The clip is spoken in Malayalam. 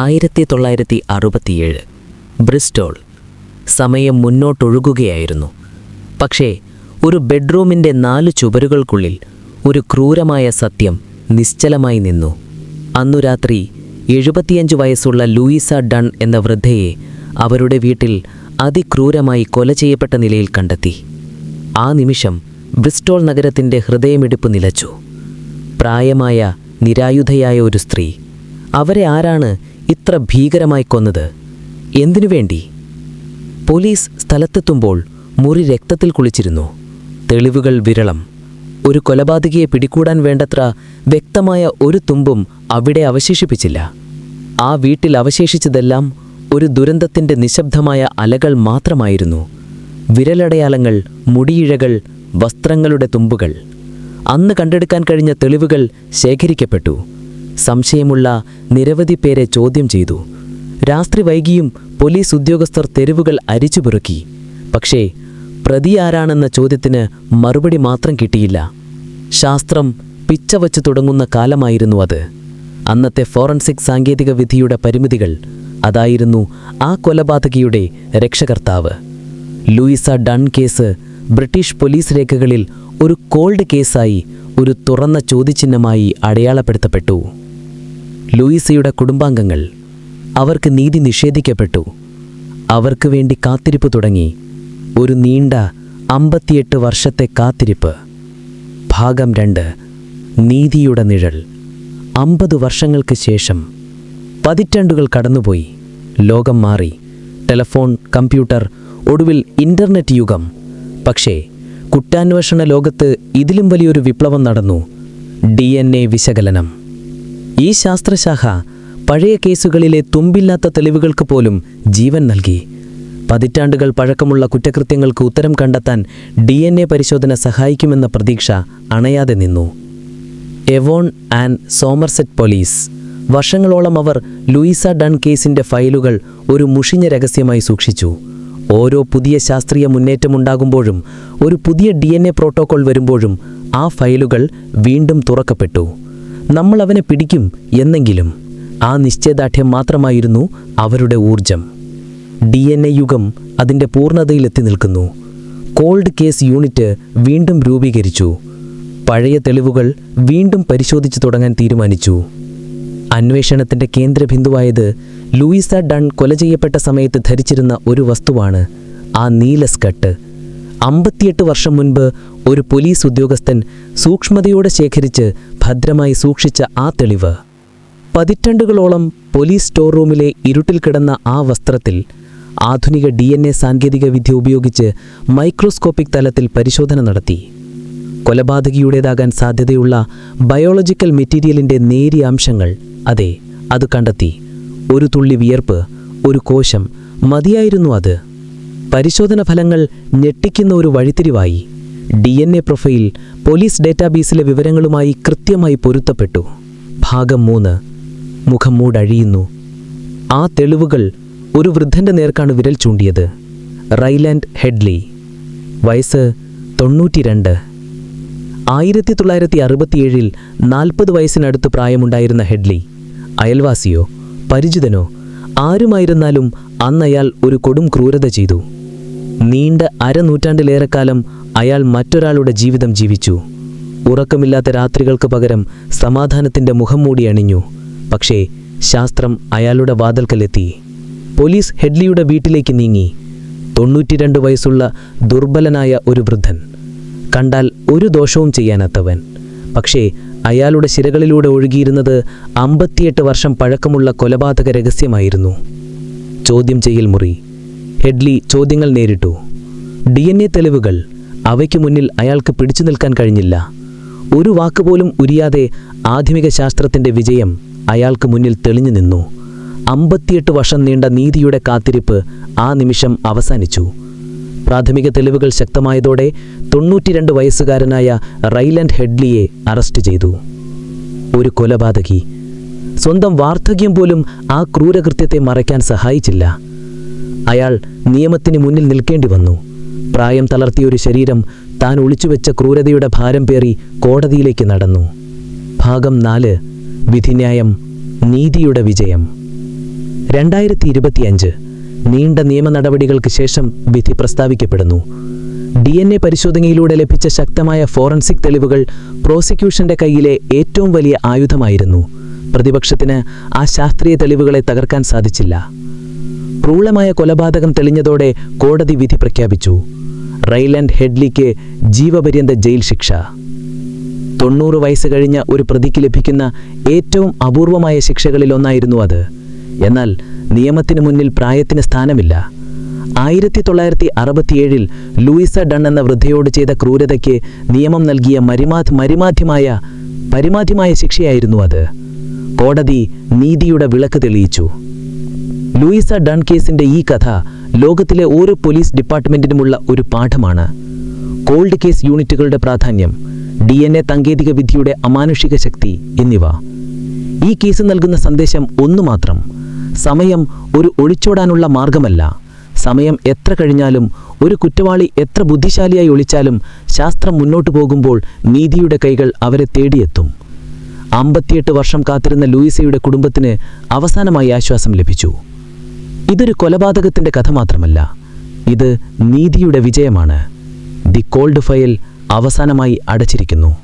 ആയിരത്തി തൊള്ളായിരത്തി അറുപത്തിയേഴ് ബ്രിസ്റ്റോൾ സമയം മുന്നോട്ടൊഴുകുകയായിരുന്നു. പക്ഷേ ഒരു ബെഡ്റൂമിന്റെ നാല് ചുവരുകൾക്കുള്ളിൽ ഒരു ക്രൂരമായ സത്യം നിശ്ചലമായി നിന്നു. അന്നു രാത്രി എഴുപത്തിയഞ്ച് വയസ്സുള്ള ലൂയിസ ഡൺ എന്ന വൃദ്ധയെ അവരുടെ വീട്ടിൽ അതിക്രൂരമായി കൊല ചെയ്യപ്പെട്ട നിലയിൽ കണ്ടെത്തി. ആ നിമിഷം ബ്രിസ്റ്റോൾ നഗരത്തിന്റെ ഹൃദയമിടിപ്പ് നിലച്ചു. പ്രായമായ നിരായുധയായ ഒരു സ്ത്രീ. അവരെ ആരാണ് ഇത്ര ഭീകരമായി കൊന്നത്? എന്തിനു വേണ്ടി? പോലീസ് സ്ഥലത്തെത്തുമ്പോൾ മുറി രക്തത്തിൽ കുളിച്ചിരുന്നു. തെളിവുകൾ വിരളം. ഒരു കൊലപാതകിയെ പിടികൂടാൻ വേണ്ടത്ര വ്യക്തമായ ഒരു തുമ്പും അവിടെ അവശേഷിപ്പിച്ചില്ല. ആ വീട്ടിൽ അവശേഷിച്ചതെല്ലാം ഒരു ദുരന്തത്തിന്റെ നിശബ്ദമായ അലകൾ മാത്രമായിരുന്നു. വിരലടയാളങ്ങൾ മുടിയിഴകൾ വസ്ത്രങ്ങളുടെ തുമ്പുകൾ. അന്ന് കണ്ടെടുക്കാൻ കഴിഞ്ഞ തെളിവുകൾ ശേഖരിക്കപ്പെട്ടു. സംശയമുള്ള നിരവധി പേരെ ചോദ്യം ചെയ്തു. രാത്രി വൈകിയും പോലീസ് ഉദ്യോഗസ്ഥർ തെരുവുകൾ അരിച്ചുപെറുക്കി പക്ഷേ പ്രതി ആരാണെന്ന ചോദ്യത്തിന് മറുപടി മാത്രം കിട്ടിയില്ല. ശാസ്ത്രം പിച്ചവച്ച് തുടങ്ങുന്ന കാലമായിരുന്നു അത്. അന്നത്തെ ഫോറൻസിക് സാങ്കേതിക വിധിയുടെ പരിമിതികൾ അതായിരുന്നു ആ കൊലപാതകിയുടെ രക്ഷകർത്താവ്. Louisa Dunne case British police രേഖകളിൽ ഒരു കോൾഡ് കേസായി ഒരു തുറന്ന ചോദ്യചിഹ്നമായി അടയാളപ്പെടുത്തപ്പെട്ടു. ലൂയിസയുടെ കുടുംബാംഗങ്ങൾ അവർക്ക് നീതി നിഷേധിക്കപ്പെട്ടു. അവർക്ക് വേണ്ടി കാത്തിരിപ്പ് തുടങ്ങി. ഒരു നീണ്ട അമ്പത്തിയെട്ട് വർഷത്തെ കാത്തിരിപ്പ്. ഭാഗം രണ്ട്. നീതിയുടെ നിഴൽ. അമ്പത് വർഷങ്ങൾക്ക് ശേഷം പതിറ്റാണ്ടുകൾ കടന്നുപോയി. ലോകം മാറി. ടെലഫോൺ കമ്പ്യൂട്ടർ ഒടുവിൽ ഇന്റർനെറ്റ് യുഗം. പക്ഷേ കുറ്റാന്വേഷണ ലോകത്ത് ഇതിലും വലിയൊരു വിപ്ലവം നടന്നു. ഡി വിശകലനം. ഈ ശാസ്ത്രശാഖ പഴയ കേസുകളിലെ തുമ്പില്ലാത്ത തെളിവുകൾക്ക് പോലും ജീവൻ നൽകി. പതിറ്റാണ്ടുകൾ പഴക്കമുള്ള കുറ്റകൃത്യങ്ങൾക്ക് ഉത്തരം കണ്ടെത്താൻ ഡി എൻ എ പരിശോധന സഹായിക്കുമെന്ന പ്രതീക്ഷ അണയാതെ നിന്നു. Avon and Somerset police. വർഷങ്ങളോളം അവർ ലൂയിസ ഡൺ കേസിന്റെ ഫയലുകൾ ഒരു മുഷിഞ്ഞ രഹസ്യമായി സൂക്ഷിച്ചു. ഓരോ പുതിയ ശാസ്ത്രീയ മുന്നേറ്റമുണ്ടാകുമ്പോഴും ഒരു പുതിയ ഡി പ്രോട്ടോകോൾ വരുമ്പോഴും ആ ഫയലുകൾ വീണ്ടും തുറക്കപ്പെട്ടു. നമ്മൾ അവനെ പിടിക്കും എന്നെങ്കിലും. ആ നിശ്ചയദാർഢ്യം മാത്രമായിരുന്നു അവരുടെ ഊർജം ഡി എൻ എ യുഗം അതിന്റെ പൂർണതയിലെത്തി നിൽക്കുന്നു. കോൾഡ് കേസ് യൂണിറ്റ് വീണ്ടും രൂപീകരിച്ചു. പഴയ തെളിവുകൾ വീണ്ടും പരിശോധിച്ചു തുടങ്ങാൻ തീരുമാനിച്ചു. അന്വേഷണത്തിന്റെ കേന്ദ്രബിന്ദുവായത് ലൂയിസ ഡൺ കൊല ചെയ്യപ്പെട്ട സമയത്ത് ധരിച്ചിരുന്ന ഒരു വസ്തുവാണ് ആ നീല സ്കട്ട് അമ്പത്തിയെട്ട് വർഷം മുൻപ് ഒരു പോലീസ് ഉദ്യോഗസ്ഥൻ സൂക്ഷ്മതയോടെ ശേഖരിച്ച് ഭദ്രമായി സൂക്ഷിച്ച ആ തെളിവ്. പതിറ്റാണ്ടുകളോളം പോലീസ് സ്റ്റോർ റൂമിലെ ഇരുട്ടിൽ കിടന്ന ആ വസ്ത്രത്തിൽ ആധുനിക ഡി എൻ എ സാങ്കേതികവിദ്യ ഉപയോഗിച്ച് മൈക്രോസ്കോപ്പിക് തലത്തിൽ പരിശോധന നടത്തി. കൊലപാതകിയുടേതാകാൻ സാധ്യതയുള്ള ബയോളജിക്കൽ മെറ്റീരിയലിന്റെ നേരിയ അംശങ്ങൾ അതെ അത് കണ്ടെത്തി. ഒരു തുള്ളി വിയർപ്പ് ഒരു കോശം മതിയായിരുന്നു അത്. പരിശോധന ഫലങ്ങൾ ഞെട്ടിക്കുന്ന ഒരു വഴിത്തിരിവായി. D N A profile police ഡേറ്റാബേസിലെ വിവരങ്ങളുമായി കൃത്യമായി പൊരുത്തപ്പെട്ടു. ഭാഗം മൂന്ന്. മുഖം മൂടഴിയുന്നു. ആ തെളിവുകൾ ഒരു വൃദ്ധന്റെ നേർക്കാണ് വിരൽ ചൂണ്ടിയത്. Rheinland Headley. വയസ്സ് തൊണ്ണൂറ്റിരണ്ട്. ആയിരത്തി തൊള്ളായിരത്തി അറുപത്തിയേഴിൽ നാൽപ്പത് വയസ്സിനടുത്ത് പ്രായമുണ്ടായിരുന്ന ഹെഡ്ലി അയൽവാസിയോ പരിചിതനോ ആരുമായിരുന്നാലും അന്നയാൾ ഒരു കൊടും ക്രൂരത ചെയ്തു. നീണ്ട അരനൂറ്റാണ്ടിലേറെക്കാലം അയാൾ മറ്റൊരാളുടെ ജീവിതം ജീവിച്ചു. ഉറക്കമില്ലാത്ത രാത്രികൾക്ക് പകരം സമാധാനത്തിന്റെ മുഖം മൂടി അണിഞ്ഞു. പക്ഷേ ശാസ്ത്രം അയാളുടെ വാതിൽക്കലെത്തി. പോലീസ് ഹെഡ്ലിയുടെ വീട്ടിലേക്ക് നീങ്ങി. തൊണ്ണൂറ്റിരണ്ട് വയസ്സുള്ള ദുർബലനായ ഒരു വൃദ്ധൻ. കണ്ടാൽ ഒരു ദോഷവും ചെയ്യാനാത്തവൻ. പക്ഷേ അയാളുടെ ശിരകളിലൂടെ ഒഴുകിയിരുന്നത് അമ്പത്തിയെട്ട് വർഷം പഴക്കമുള്ള കൊലപാതക രഹസ്യമായിരുന്നു. ചോദ്യം ചെയ്യൽ മുറി. ഹെഡ്ലി ചോദ്യങ്ങൾ നേരിട്ടു. ഡി തെളിവുകൾ. അവയ്ക്ക് മുന്നിൽ അയാൾക്ക് പിടിച്ചു നിൽക്കാൻ കഴിഞ്ഞില്ല. ഒരു വാക്കുപോലും ഉരിയാതെ ആധുനിക ശാസ്ത്രത്തിന്റെ വിജയം അയാൾക്ക് മുന്നിൽ തെളിഞ്ഞു നിന്നു. അമ്പത്തിയെട്ട് വർഷം നീണ്ട നീതിയുടെ കാത്തിരിപ്പ് ആ നിമിഷം അവസാനിച്ചു. പ്രാഥമിക തെളിവുകൾ ശക്തമായതോടെ തൊണ്ണൂറ്റിരണ്ട് വയസ്സുകാരനായ റൈലൻഡ് ഹെഡ്ലിയെ അറസ്റ്റ് ചെയ്തു. ഒരു കൊലപാതകി. സ്വന്തം വാർദ്ധക്യം പോലും ആ ക്രൂരകൃത്യത്തെ മറയ്ക്കാൻ സഹായിച്ചില്ല. അയാൾ നിയമത്തിന് മുന്നിൽ നിൽക്കേണ്ടി വന്നു. പ്രായം തളർത്തിയ ഒരു ശരീരം താൻ ഒളിച്ചുവെച്ച ക്രൂരതയുടെ ഭാരം പേറി കോടതിയിലേക്ക് നടന്നു. ഭാഗം നാല് വിധിന്യായം നീതിയുടെ വിജയം. രണ്ടായിരത്തി ഇരുപത്തിയഞ്ച് നീണ്ട നിയമ നടപടികൾക്ക് ശേഷം വിധി പ്രസ്താവിക്കപ്പെടുന്നു. ഡി എൻ എ പരിശോധനയിലൂടെ ലഭിച്ച ശക്തമായ ഫോറൻസിക് തെളിവുകൾ പ്രോസിക്യൂഷന്റെ കയ്യിലെ ഏറ്റവും വലിയ ആയുധമായിരുന്നു. പ്രതിപക്ഷത്തിന് ആ ശാസ്ത്രീയ തെളിവുകളെ തകർക്കാൻ സാധിച്ചില്ല. ക്രൂരമായ കൊലപാതകം തെളിഞ്ഞതോടെ കോടതി വിധി പ്രഖ്യാപിച്ചു. റൈലൻഡ് ഹെഡ്ലിക്ക് ജീവപര്യന്ത ജയിൽ ശിക്ഷ. തൊണ്ണൂറ് വയസ്സ് കഴിഞ്ഞ ഒരു പ്രതിക്ക് ലഭിക്കുന്ന ഏറ്റവും അപൂർവമായ ശിക്ഷകളിലൊന്നായിരുന്നു അത്. എന്നാൽ നിയമത്തിന് മുന്നിൽ പ്രായത്തിന് സ്ഥാനമില്ല. ആയിരത്തി തൊള്ളായിരത്തി അറുപത്തിയേഴിൽ ലൂയിസ ഡൺ എന്ന വൃദ്ധയോട് ചെയ്ത ക്രൂരതയ്ക്ക് നിയമം നൽകിയ മരിമാ മരിമാധ്യമായ പരിമാധ്യമായ ശിക്ഷയായിരുന്നു അത്. കോടതി നീതിയുടെ വിളക്ക് തെളിയിച്ചു. ലൂയിസ ഡൺ കേസിന്റെ ഈ കഥ ലോകത്തിലെ ഓരോ പോലീസ് ഡിപ്പാർട്ട്മെന്റിനുമുള്ള ഒരു പാഠമാണ്. കോൾഡ് കേസ് യൂണിറ്റുകളുടെ പ്രാധാന്യം ഡി എൻ എ സാങ്കേതിക വിദ്യയുടെ അമാനുഷിക ശക്തി എന്നിവ. ഈ കേസ് നൽകുന്ന സന്ദേശം ഒന്നു മാത്രം. സമയം ഒരു ഒളിച്ചോടാനുള്ള മാർഗമല്ല സമയം എത്ര കഴിഞ്ഞാലും ഒരു കുറ്റവാളി എത്ര ബുദ്ധിശാലിയായി ഒളിച്ചാലും ശാസ്ത്രം മുന്നോട്ടു പോകുമ്പോൾ നീതിയുടെ കൈകൾ അവരെ തേടിയെത്തും. അമ്പത്തിയെട്ട് വർഷം കാത്തിരുന്ന ലൂയിസയുടെ കുടുംബത്തിന് അവസാനമായി ആശ്വാസം ലഭിച്ചു. ഇതൊരു കൊലപാതകത്തിന്റെ കഥ മാത്രമല്ല ഇത് നീതിയുടെ വിജയമാണ്. ദി കോൾഡ് ഫയൽ അവസാനമായി അടച്ചിരിക്കുന്നു.